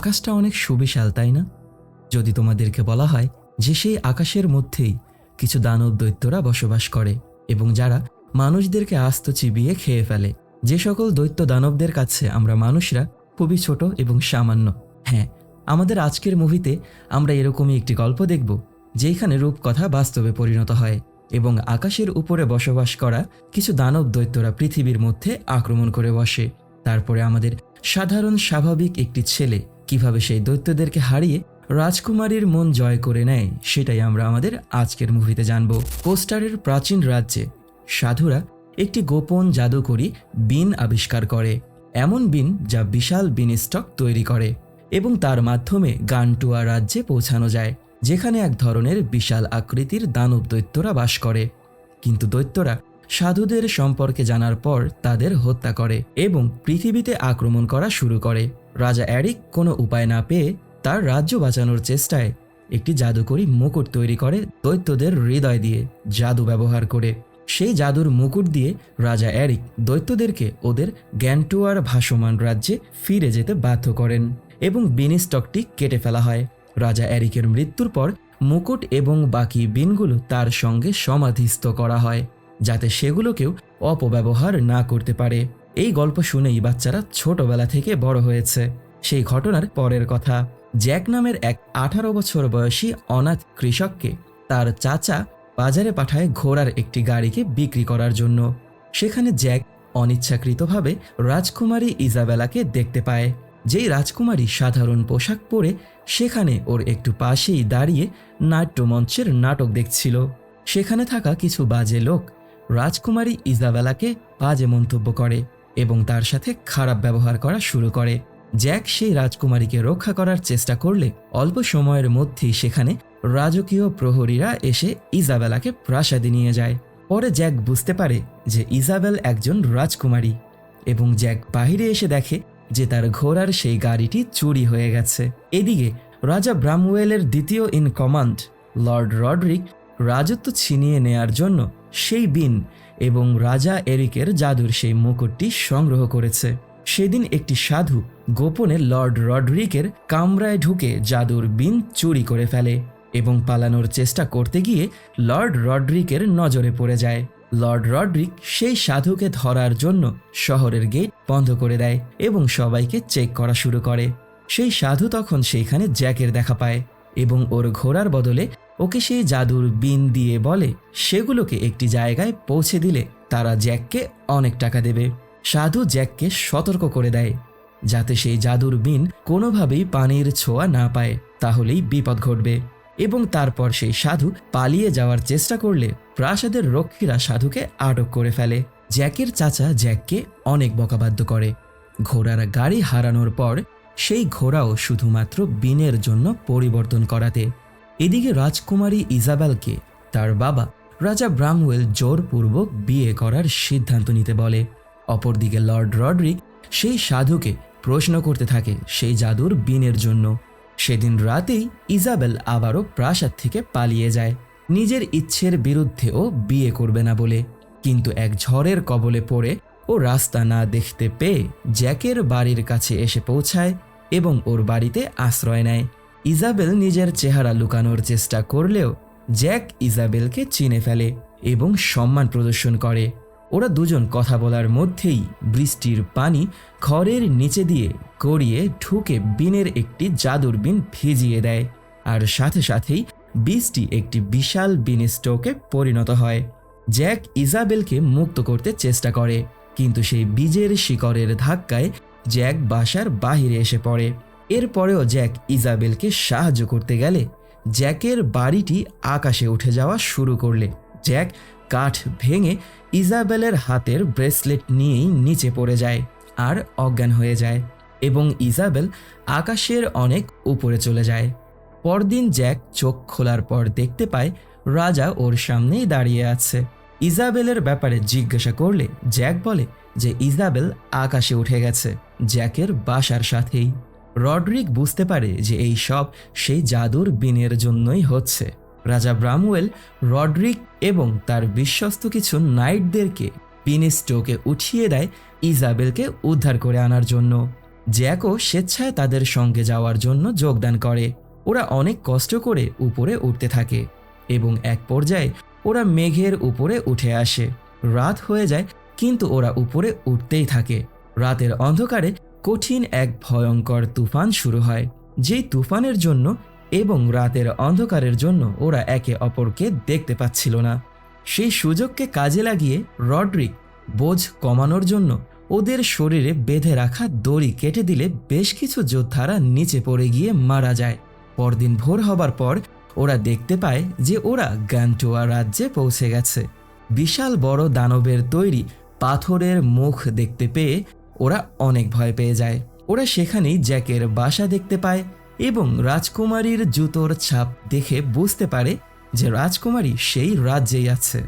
আকাশটা অনেক সুবিশাল, তাই না? যদি তোমাদেরকে বলা হয় যে সেই আকাশের মধ্যেই কিছু দানব দৈত্যরা বসবাস করে এবং যারা মানুষদেরকে আস্ত চিবিয়ে খেয়ে ফেলে। যে সকল দৈত্য দানবদের কাছে আমরা মানুষরা খুবই ছোট এবং সামান্য। হ্যাঁ আমাদের আজকের মুভিতে আমরা এরকমই একটি গল্প দেখব যেখানে রূপকথা বাস্তবে পরিণত হয় এবং আকাশের উপরে বসবাস করা কিছু দানব দৈত্যরা পৃথিবীর মধ্যে আক্রমণ করে বসে। তারপরে আমাদের সাধারণ স্বাভাবিক একটি ছেলে কীভাবে সেই দৈত্যদেরকে হারিয়ে রাজকুমারীর মন জয় করে নেয়, সেটাই আমরা আমাদের আজকের মুভিতে জানব। পোস্টারের প্রাচীন রাজ্যে সাধুরা একটি গোপন জাদুকরী বিন আবিষ্কার করে। এমন বিন যা বিশাল বিন স্টক তৈরি করে এবং তার মাধ্যমে গানটুয়া রাজ্যে পৌঁছানো যায়, যেখানে এক ধরনের বিশাল আকৃতির দানব দৈত্যরা বাস করে। কিন্তু দৈত্যরা সাধুদের সম্পর্কে জানার পর তাদের হত্যা করে এবং পৃথিবীতে আক্রমণ করা শুরু করে। রাজা অ্যারিক কোনো উপায় না পেয়ে তার রাজ্য বাঁচানোর চেষ্টায় একটি জাদুকরী মুকুট তৈরি করে দৈত্যদের হৃদয় দিয়ে জাদু ব্যবহার করে। সেই জাদুর মুকুট দিয়ে রাজা অ্যারিক দৈত্যদেরকে ওদের গ্যান্টুয়ার ভাসমান রাজ্যে ফিরে যেতে বাধ্য করেন এবং বিনিস্টকটি কেটে ফেলা হয়। রাজা অ্যারিকের মৃত্যুর পর মুকুট এবং বাকি বিনগুলো তার সঙ্গে সমাধিস্থ করা হয়, যাতে সেগুলোকেও অপব্যবহার না করতে পারে। এই গল্প শুনেই বাচ্চারা ছোটবেলা থেকে বড় হয়েছে। সেই ঘটনার পরের কথা। জ্যাক নামের এক আঠারো বছর বয়সী অনাথ কৃষককে তার চাচা বাজারে পাঠায় ঘোড়ার একটি গাড়িকে বিক্রি করার জন্য। সেখানে জ্যাক অনিচ্ছাকৃতভাবে রাজকুমারী ইজাবেলাকে দেখতে পায়, যেই রাজকুমারী সাধারণ পোশাক পরে সেখানে ওর একটু পাশেই দাঁড়িয়ে নাট্যমঞ্চের নাটক দেখছিল। সেখানে থাকা কিছু বাজে লোক রাজকুমারী ইজাবেলাকে বাজে মন্তব্য করে। এবং তার সাথে খারাপ ব্যবহার করা শুরু করে। জ্যাক সেই রাজকুমারীকে রক্ষা করার চেষ্টা করলে অল্প সময়ের মধ্যেই সেখানে রাজকীয় প্রহরীরা এসে ইজাবেলাকে প্রাসাদে নিয়ে যায়। পরে জ্যাক বুঝতে পারে যে ইজাবেল একজন রাজকুমারী এবং জ্যাক বাহিরে এসে দেখে যে তার ঘোড়ার সেই গাড়িটি চুরি হয়ে গেছে। এদিকে রাজা ব্রামওয়েলের দ্বিতীয় ইন কমান্ড, লর্ড রডরিক, রাজত্ব ছিনিয়ে নেয়ার জন্য সেই বিন এবং রাজা এরিকের জাদুর সেই মুকুটটি সংগ্রহ করেছে। সেদিন একটি সাধু গোপনে লর্ড রডরিকের কামরায় ঢুকে জাদুর বিন চুরি করে ফেলে এবং পালানোর চেষ্টা করতে গিয়ে লর্ড রডরিকের নজরে পড়ে যায়। লর্ড রডরিক সেই সাধুকে ধরার জন্য শহরের গেট বন্ধ করে দেয় এবং সবাইকে চেক করা শুরু করে। সেই সাধু তখন সেইখানে জ্যাকের দেখা পায় এবং ওর ঘোড়ার বদলে ওকে সেই জাদুর বিন দিয়ে বলে, সেগুলোকে একটি জায়গায় পৌঁছে দিলে তারা জ্যাককে অনেক টাকা দেবে। সাধু জ্যাককে সতর্ক করে দেয়, যাতে সেই জাদুর বিন কোনোভাবেই পানির ছোঁয়া না পায়, তাহলেই বিপদ ঘটবে। এবং তারপর সেই সাধু পালিয়ে যাওয়ার চেষ্টা করলে প্রাসাদের রক্ষীরা সাধুকে আটক করে ফেলে। জ্যাকের চাচা জ্যাককে অনেক বকাবাদ্য করে। ঘোড়ার গাড়ি হারানোর পর সেই ঘোড়াও শুধুমাত্র বিনের জন্য পরিবর্তন করাতে এদিকে রাজকুমারী ইজাবেলকে তার বাবা রাজা ব্রামওয়েল জোরপূর্বক বিয়ে করার সিদ্ধান্ত নিতে বলে। অপরদিকে লর্ড রডরিক সেই সাধুকে প্রশ্ন করতে থাকে সেই জাদুর বিনের জন্য। সেদিন রাতেই ইজাবেল আবারও প্রাসাদ থেকে পালিয়ে যায়। নিজের ইচ্ছের বিরুদ্ধেও বিয়ে করবে না বলে। কিন্তু এক ঝড়ের কবলে পড়ে ও রাস্তা না দেখতে পেয়ে জ্যাকের বাড়ির কাছে এসে পৌঁছায় এবং ওর বাড়িতে আশ্রয় নেয়। ইজাবেল নিজের চেহারা লুকানোর চেষ্টা করলেও জ্যাক ইজাবেলকে চিনে ফেলে এবং সম্মান প্রদর্শন করে। ওরা দুজন কথা বলার মধ্যেই বৃষ্টির পানি খড়ের নিচে দিয়ে গড়িয়ে ঢুকে বিনের একটি জাদুর বিন ভিজিয়ে দেয় আর সাথে সাথেই বীজটি একটি বিশাল বিন স্টোকে পরিণত হয়। জ্যাক ইজাবেলকে মুক্ত করতে চেষ্টা করে, কিন্তু সেই বীজের শিকড়ের ধাক্কায় জ্যাক বাসার বাহিরে এসে পড়ে। এরপরেও জ্যাক ইজাবেলকে সাহায্য করতে গেলে জ্যাকের বাড়িটি আকাশে উঠে যাওয়া শুরু করলে। জ্যাক কাঠ ভেঙে ইজাবেলের হাতের ব্রেসলেট নিয়েই নিচে পড়ে যায় আর অজ্ঞান হয়ে যায় এবং ইজাবেল আকাশের অনেক উপরে চলে যায়। পরদিন জ্যাক চোখ খোলার পর দেখতে পায় রাজা ওর সামনেই দাঁড়িয়ে আছে। ইজাবেলের ব্যাপারে জিজ্ঞাসা করলে জ্যাক বলে যে ইজাবেল আকাশে উঠে গেছে, জ্যাকের বাসার সাথেই। রডরিক বুঝতে পারে যে এই সব সেই জাদুর বিনের জন্যই হচ্ছে। রাজা ব্রামওয়েল রডরিক এবং তার বিশ্বস্ত কিছু নাইটদেরকে পিনিস্টোকে উঠিয়ে দেয় ইজাবেলকে উদ্ধার করে আনার জন্য। জ্যাকও স্বেচ্ছায় তাদের সঙ্গে যাওয়ার জন্য যোগদান করে। ওরা অনেক কষ্ট করে উপরে উঠতে থাকে এবং এক পর্যায়ে ওরা মেঘের উপরে উঠে আসে। রাত হয়ে যায়, কিন্তু ওরা উপরে উঠতেই থাকে। রাতের অন্ধকারে কঠিন এক ভয়ঙ্কর তুফান শুরু হয়, যেই তুফানের জন্য এবং রাতের অন্ধকারের জন্য ওরা একে অপরকে দেখতে পাচ্ছিল না। সেই সুযোগকে কাজে লাগিয়ে রড্রিক বোঝ কমানোর জন্য ওদের শরীরে বেঁধে রাখা দড়ি কেটে দিলে বেশ কিছু যোদ্ধারা নিচে পড়ে গিয়ে মারা যায়। পরদিন ভোর হবার পর ওরা দেখতে পায় যে ওরা গ্যান্টোয়া রাজ্যে পৌঁছে গেছে। বিশাল বড় দানবের তৈরি পাথরের মুখ দেখতে পেয়ে ওরা অনেক ভয় পেয়ে যায়। ওরা সেখানেই জ্যাকের বাসা দেখতে পায় এবং রাজকুমারীর জুতোর ছাপ দেখে বুঝতে পারে যে রাজকুমারী সেই রাজ্যেই আছে।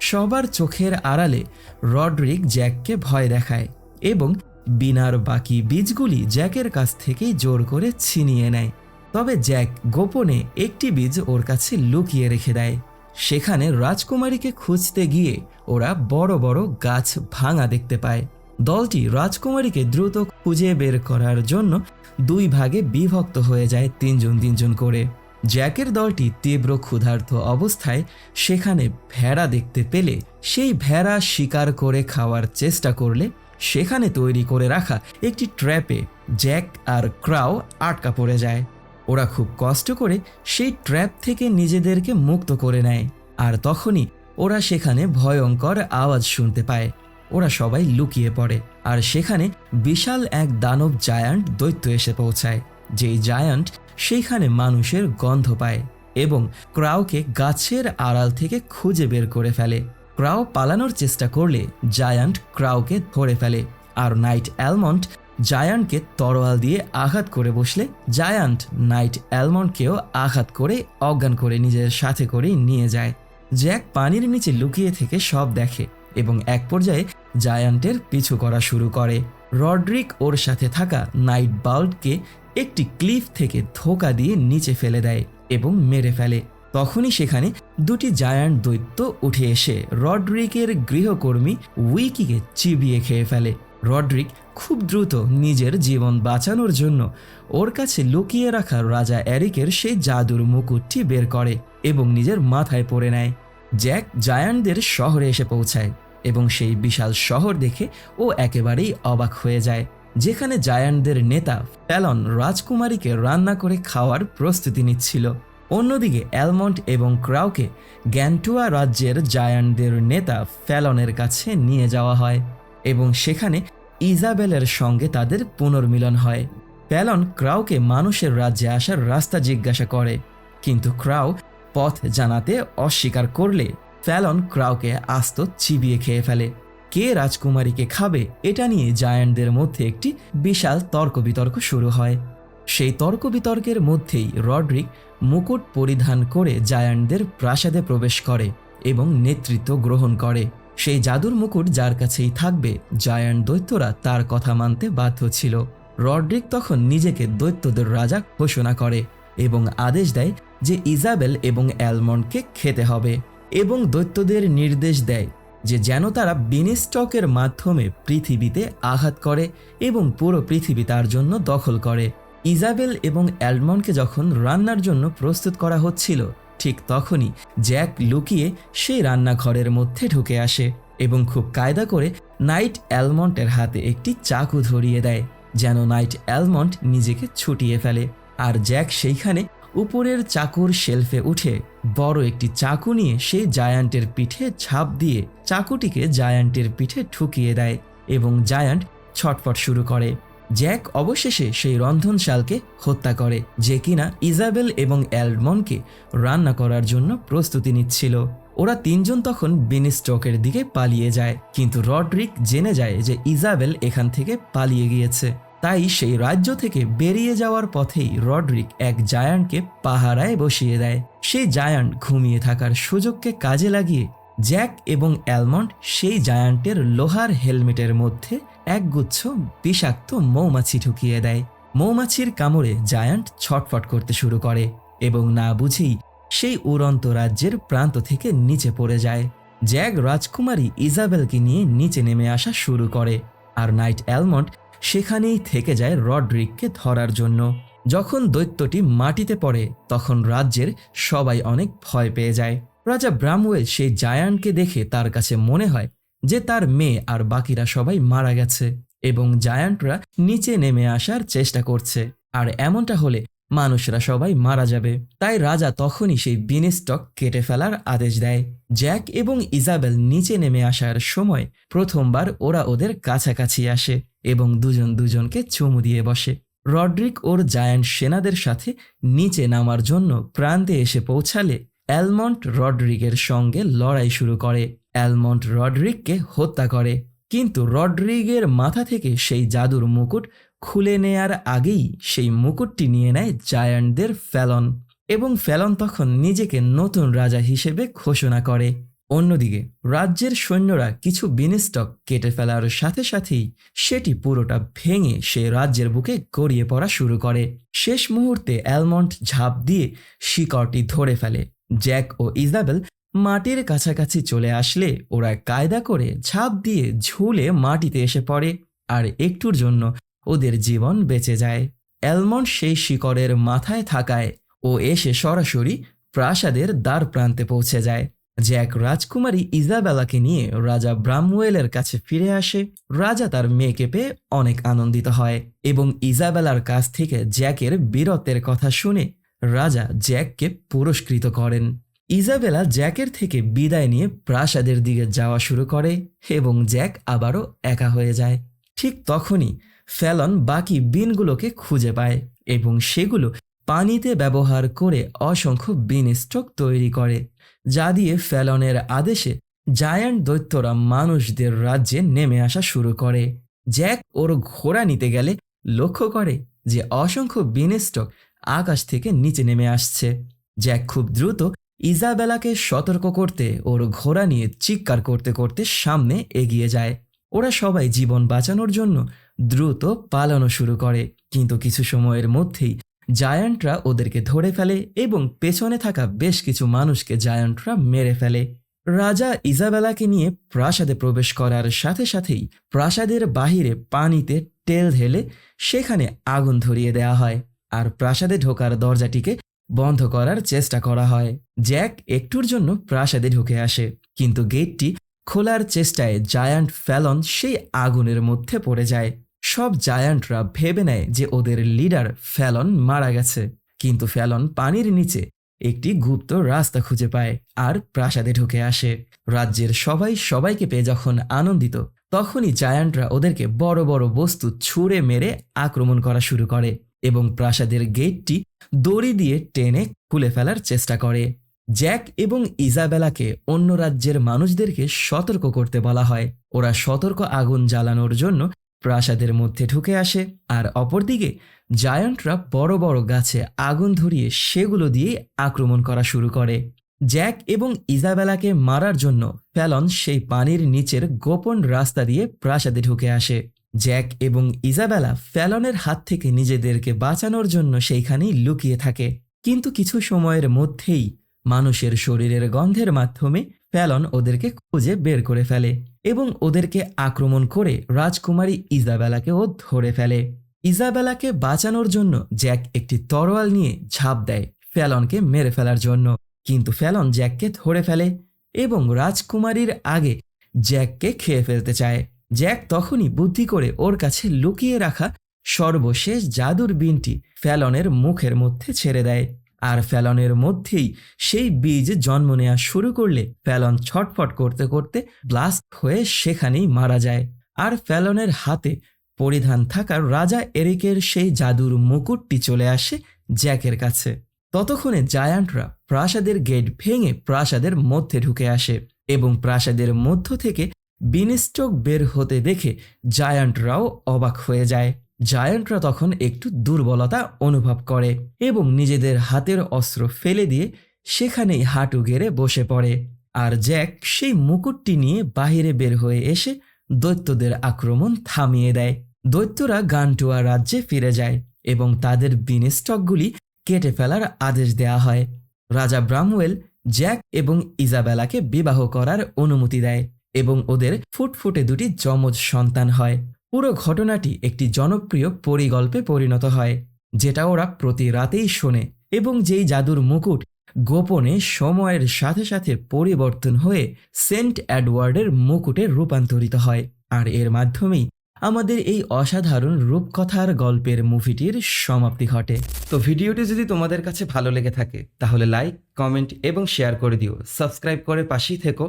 সবার চোখের আড়ালে রডরিক জ্যাককে ভয় দেখায় এবং বিনার বাকি বীজগুলি জ্যাকের কাছ থেকেই জোর করে ছিনিয়ে নেয়। তবে জ্যাক গোপনে একটি বীজ ওর কাছে লুকিয়ে রেখে দেয়। সেখানে রাজকুমারীকে খুঁজতে গিয়ে ওরা বড় বড় গাছ ভাঙা দেখতে পায়। দলটি রাজকুমারীকে দ্রুত খুঁজে বের করার জন্য দুই ভাগে বিভক্ত হয়ে যায় তিনজন তিনজন করে। জ্যাকের দলটি তীব্র ক্ষুধার্ত অবস্থায় সেখানে ভেড়া দেখতে পেলে সেই ভেড়া শিকার করে খাওয়ার চেষ্টা করলে সেখানে তৈরি করে রাখা একটি ট্র্যাপে জ্যাক আর ক্রাও আটকা পড়ে যায়। ওরা খুব কষ্ট করে সেই ট্র্যাপ থেকে নিজেদেরকে মুক্ত করে নেয়। আর তখনই ওরা সেখানে ভয়ঙ্কর আওয়াজ শুনতে পায়। ওরা সবাই লুকিয়ে পড়ে, আর সেখানে বিশাল এক দানব জায়ান্ট দৈত্য এসে পৌঁছায়, যেই জায়ান্ট সেইখানে মানুষের গন্ধ পায় এবং ক্রাউকে গাছের আড়াল থেকে খুঁজে বের করে ফেলে। ক্রাউ পালানোর চেষ্টা করলে জায়ান্ট ক্রাউকে ধরে ফেলে, আর নাইট অ্যালমন্ড জায়ান্টকে তরোয়াল দিয়ে আঘাত করে বসলে জায়ান্ট নাইট অ্যালমন্ডকেও আঘাত করে অজ্ঞান করে নিজের সাথে করেই নিয়ে যায়। জ্যাক পানির নিচে লুকিয়ে থেকে সব দেখে এবং এক পর্যায়ে জায়ান্টের পিছু করা শুরু করে। রড্রিক ওর সাথে থাকা নাইট বাল্টকে একটি ক্লিফ থেকে ধোকা দিয়ে নিচে ফেলে দেয় এবং মেরে ফেলে। তখনই সেখানে দুটি জায়ান্ট দৈত্য উঠে এসে রড্রিকের গৃহকর্মী উইকিকে চিবিয়ে খেয়ে ফেলে। রড্রিক খুব দ্রুত নিজের জীবন বাঁচানোর জন্য ওর কাছে লুকিয়ে রাখা রাজা অ্যারিকের সেই জাদুর মুকুটটি বের করে এবং নিজের মাথায় পরে নেয়। জ্যাক জায়ান্টদের শহরে এসে পৌঁছায়। এবং সেই বিশাল শহর দেখে ও একেবারেই অবাক হয়ে যায়, যেখানে জায়ান্টদের নেতা ফ্যালন রাজকুমারীকে রান্না করে খাওয়ার প্রস্তুতি নিচ্ছিল। অন্যদিকে অ্যালমন্ড এবং ক্রাউকে গ্যান্টুয়া রাজ্যের জায়ান্টদের নেতা ফ্যালনের কাছে নিয়ে যাওয়া হয় এবং সেখানে ইজাবেলের সঙ্গে তাদের পুনর্মিলন হয়। ফ্যালন ক্রাউকে মানুষের রাজ্যে আসার রাস্তা জিজ্ঞাসা করে, কিন্তু ক্রাউ পথ জানাতে অস্বীকার করলে ফ্যালন ক্রাউকে আস্ত চিবিয়ে খেয়ে ফেলে। কে রাজকুমারীকে খাবে এটা নিয়ে জায়ান্টদের মধ্যে একটি বিশাল তর্ক বিতর্ক শুরু হয়। সেই তর্ক বিতর্কের মধ্যেই রড্রিক মুকুট পরিধান করে জায়ান্টদের প্রাসাদে প্রবেশ করে এবং নেতৃত্ব গ্রহণ করে। সেই জাদুর মুকুট যার কাছেই থাকবে, জায়ান্ট দৈত্যরা তার কথা মানতে বাধ্য ছিল। রড্রিক তখন নিজেকে দৈত্যদের রাজা ঘোষণা করে এবং আদেশ দেয় যে ইজাবেল এবং অ্যালমন্ডকে খেতে হবে। এবং দৈত্যদের নির্দেশ দেয় যে যেন তারা বিনিস্টকের মাধ্যমে পৃথিবীতে আঘাত করে এবং পুরো পৃথিবী তার জন্য দখল করে। ইজাবেল এবং অ্যালমন্ডকে যখন রান্নার জন্য প্রস্তুত করা হচ্ছিল, ঠিক তখনই জ্যাক লুকিয়ে সেই রান্নাঘরের মধ্যে ঢুকে আসে এবং খুব কায়দা করে নাইট অ্যালমন্ডের হাতে একটি চাকু ধরিয়ে দেয়, যেন নাইট অ্যালমন্ড নিজেকে ছুটিয়ে ফেলে। আর জ্যাক সেইখানে উপরের চাকুর শেলফে উঠে বড় একটি চাকু নিয়ে সেই জায়ান্টের পিঠে ছাপ দিয়ে চাকুটিকে জায়ান্টের পিঠে ঠুকিয়ে দেয় এবং জায়ান্ট ছটফট শুরু করে। জ্যাক অবশেষে সেই রন্ধনশালকে হত্যা করে, যে কিনা ইজাবেল এবং অ্যালমনকে রান্না করার জন্য প্রস্তুতি নিচ্ছিল। ওরা তিনজন তখন বিনিস্টকের দিকে পালিয়ে যায়, কিন্তু রডরিক জেনে যায় যে ইজাবেল এখান থেকে পালিয়ে গিয়েছে। তাই সেই রাজ্য থেকে বেরিয়ে যাওয়ার পথেই রডরিক এক জায়ান্টকে পাহারায় বসিয়ে দেয়। সেই জায়ান্ট ঘুমিয়ে থাকার সুযোগকে কাজে লাগিয়ে জ্যাক এবং অ্যালমন্ড সেই জায়ান্টের লোহার হেলমেটের মধ্যে একগুচ্ছ বিষাক্ত মৌমাছি ঢুকিয়ে দেয়। মৌমাছির কামড়ে জায়ান্ট ছটফট করতে শুরু করে এবং না বুঝেই সেই উড়ন্ত রাজ্যের প্রান্ত থেকে নিচে পড়ে যায়। জ্যাক রাজকুমারী ইজাবেলকে নিয়ে নিচে নেমে আসা শুরু করে আর নাইট অ্যালমন্ড সেখানেই থেকে যায় রডরিককে ধরার জন্য। যখন দৈত্যটি মাটিতে পড়ে, তখন রাজ্যের সবাই অনেক ভয় পেয়ে যায়। রাজা ব্রামওয়েল সেই জায়ান্টকে দেখে তার কাছে মনে হয় যে তার মেয়ে আর বাকিরা সবাই মারা গেছে এবং জায়ান্টরা নিচে নেমে আসার চেষ্টা করছে। আর এমনটা হলে মানুষরা সবাই মারা যাবে। তাই রাজা তখনই সেই বিনস্টক কেটে ফেলার আদেশ দেয়। জ্যাক এবং ইজাবেল নিচে নেমে আসার সময় প্রথমবার ওরা ওদের কাছাকাছি আসে এবং দুজন দুজনকে চুমু দিয়ে বসে। রড্রিক ওর জায়ান্ট সেনাদের সাথে নিচে নামার জন্য প্রান্তে এসে পৌঁছালে অ্যালমন্ট রড্রিগের সঙ্গে লড়াই শুরু করে। অ্যালমন্ট রড্রিককে হত্যা করে। কিন্তু রড্রিগের মাথা থেকে সেই জাদুর মুকুট খুলে নেয়ার আগেই সেই মুকুটটি নিয়ে নেয় জায়ান্টদের ফ্যালন এবং ফ্যালন তখন নিজেকে নতুন রাজা হিসেবে ঘোষণা করে। অন্যদিকে রাজ্যের সৈন্যরা কিছু বিনস্টক কেটে ফেলার সাথে সাথেই সেটি পুরোটা ভেঙে সে রাজ্যের বুকে গড়িয়ে পড়া শুরু করে। শেষ মুহূর্তে অ্যালমন্ড ঝাঁপ দিয়ে শিকড়টি ধরে ফেলে। জ্যাক ও ইজাবেল মাটির কাছাকাছি চলে আসলে ওরা কায়দা করে ঝাঁপ দিয়ে ঝুলে মাটিতে এসে পড়ে। আর একটুর জন্য ওদের জীবন বেঁচে যায়। অ্যালমন্ড সেই শিকড়ের মাথায় থাকায় ও এসে সরাসরি প্রাসাদের দ্বার প্রান্তে পৌঁছে যায়। জ্যাক রাজকুমারী ইজাবেলাকে নিয়ে রাজা ব্রামওয়েলের কাছে ফিরে আসে, রাজা তার মেয়েকে পেয়ে অনেক আনন্দিত হয় এবং ইজাবেলার কাছ থেকে জ্যাকের বীরত্বের কথা শুনে রাজা জ্যাককে পুরস্কৃত করেন। ইজাবেলা জ্যাকের থেকে বিদায় নিয়ে প্রাসাদের দিকে যাওয়া শুরু করে এবং জ্যাক আবারও একা হয়ে যায়। ঠিক তখনই ফ্যালন বাকি বিনগুলোকে খুঁজে পায় এবং সেগুলো পানিতে ব্যবহার করে অসংখ্য বিন স্টক তৈরি করে, যা দিয়ে ফ্যালনের আদেশে জায়ান্ট দৈত্যরা মানুষদের রাজ্যে নেমে আসা শুরু করে। জ্যাক ওর ঘোড়া নিতে গেলে লক্ষ্য করে যে অসংখ্য বিন স্টক আকাশ থেকে নিচে নেমে আসছে। জ্যাক খুব দ্রুত ইজাবেলাকে সতর্ক করতে, ওর ঘোড়া নিয়ে চিৎকার করতে করতে সামনে এগিয়ে যায়। ওরা সবাই জীবন বাঁচানোর জন্য দ্রুত পালানো শুরু করে। কিন্তু কিছু সময়ের মধ্যেই জায়ান্টরা ওদেরকে ধরে ফেলে এবং পেছনে থাকা বেশ কিছু মানুষকে জায়ান্টরা মেরে ফেলে। রাজা ইজাবেলাকে নিয়ে প্রাসাদে প্রবেশ করার সাথে সাথেই প্রাসাদের বাহিরে পানিতে তেল ঢেলে সেখানে আগুন ধরিয়ে দেওয়া হয় আর প্রাসাদে ঢোকার দরজাটিকে বন্ধ করার চেষ্টা করা হয়। জ্যাক একটুর জন্য প্রাসাদে ঢুকে আসে, কিন্তু গেটটি খোলার চেষ্টায় জায়ান্ট ফ্যালন সেই আগুনের মধ্যে পড়ে যায়। সব জায়ান্টরা ভেবে নেয় যে ওদের লিডার ফ্যালন মারা গেছে। কিন্তু ফ্যালন পানির নিচে একটি গুপ্ত রাস্তা খুঁজে পায় আর প্রাসাদে ঢুকে আসে। রাজ্যের সবাই সবাইকে পেয়ে যখন আনন্দিত, তখনই জায়ান্টরা ওদেরকে বড় বড় বস্তু ছুঁড়ে মেরে আক্রমণ করা শুরু করে এবং প্রাসাদের গেটটি দড়ি দিয়ে টেনে খুলে ফেলার চেষ্টা করে। জ্যাক এবং ইজাবেলাকে অন্য রাজ্যের মানুষদেরকে সতর্ক করতে বলা হয়। ওরা সতর্ক আগুন জ্বালানোর জন্য প্রাসাদের মধ্যে ঢুকে আসে আর অপরদিকে জায়ান্টরা বড় বড় গাছে আগুন ধরিয়ে সেগুলো দিয়ে আক্রমণ করা শুরু করে। জ্যাক এবং ইজাবেলাকে মারার জন্য ফ্যালন সেই পানির নিচের গোপন রাস্তা দিয়ে প্রাসাদে ঢুকে আসে। জ্যাক এবং ইজাবেলা ফ্যালনের হাত থেকে নিজেদেরকে বাঁচানোর জন্য সেইখানেই লুকিয়ে থাকে। কিন্তু কিছু সময়ের মধ্যেই মানুষের শরীরের গন্ধের মাধ্যমে ফ্যালন ওদেরকে খুঁজে বের করে ফেলে। এবং ওদেরকে আক্রমণ করে রাজকুমারী ইজাবেলাকেও ধরে ফেলে। ইজাবেলাকে বাঁচানোর জন্য জ্যাক একটি তরোয়াল নিয়ে ঝাঁপ দেয় ফ্যালনকে মেরে ফেলার জন্য। কিন্তু ফ্যালন জ্যাককে ধরে ফেলে এবং রাজকুমারীর আগে জ্যাককে খেয়ে ফেলতে চায়। জ্যাক তখনই বুদ্ধি করে ওর কাছে লুকিয়ে রাখা সর্বশেষ জাদুর বিনটি ফ্যালনের মুখের মধ্যে ছেড়ে দেয়। আর ফ্যালনের মধ্যেই সেই বীজ জন্ম নেওয়া শুরু করলে ফ্যালন ছটফট করতে করতে ব্লাস্ট হয়ে সেখানেই মারা যায়। আর ফ্যালনের হাতে পরিধান থাকার রাজা এরিকের সেই জাদুর মুকুটটি চলে আসে জ্যাকের কাছে। ততক্ষণে জায়ান্টরা প্রাসাদের গেট ভেঙে প্রাসাদের মধ্যে ঢুকে আসে এবং প্রাসাদের মধ্য থেকে বিনিস্টক বের হতে দেখে জায়ান্টরাও অবাক হয়ে যায়। জায়ান্টরা তখন একটু দুর্বলতা অনুভব করে এবং নিজেদের হাতের অস্ত্র ফেলে দিয়ে সেখানেই হাঁটু গেড়ে বসে পড়ে। আর জ্যাক সেই মুকুটটি নিয়ে বাহিরে বের হয়ে এসে দৈত্যদের আক্রমণ থামিয়ে দেয়। দৈত্যরা গানটুয়া রাজ্যে ফিরে যায় এবং তাদের বিনিস্টকগুলি কেটে ফেলার আদেশ দেয়া হয়। রাজা ব্রামওয়েল, জ্যাক এবং ইজাবেলাকে বিবাহ করার অনুমতি দেয় এবং ওদের ফুটফুটে দুটি যমজ সন্তান হয়। পুরো ঘটনাটি একটি জনপ্রিয় পরিগল্পে পরিণত হয়, যেটা ওরা প্রতি রাতেই শোনে এবং যেই জাদুর মুকুট গোপনে সময়ের সাথে সাথে পরিবর্তন হয়ে সেন্ট অ্যাডওয়ার্ডের মুকুটে রূপান্তরিত হয়। আর এর মাধ্যমেই আমাদের এই অসাধারণ রূপকথার গল্পের মুভিটির সমাপ্তি ঘটে। তো ভিডিওটি যদি তোমাদের কাছে ভালো লেগে থাকে, তাহলে লাইক, কমেন্ট এবং শেয়ার করে দিও। সাবস্ক্রাইব করে পাশেই থেকো।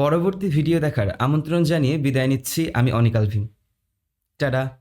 পরবর্তী ভিডিও দেখার আমন্ত্রণ জানিয়ে বিদায় নিচ্ছি, আমি অনিকাল ভীম Ta-da.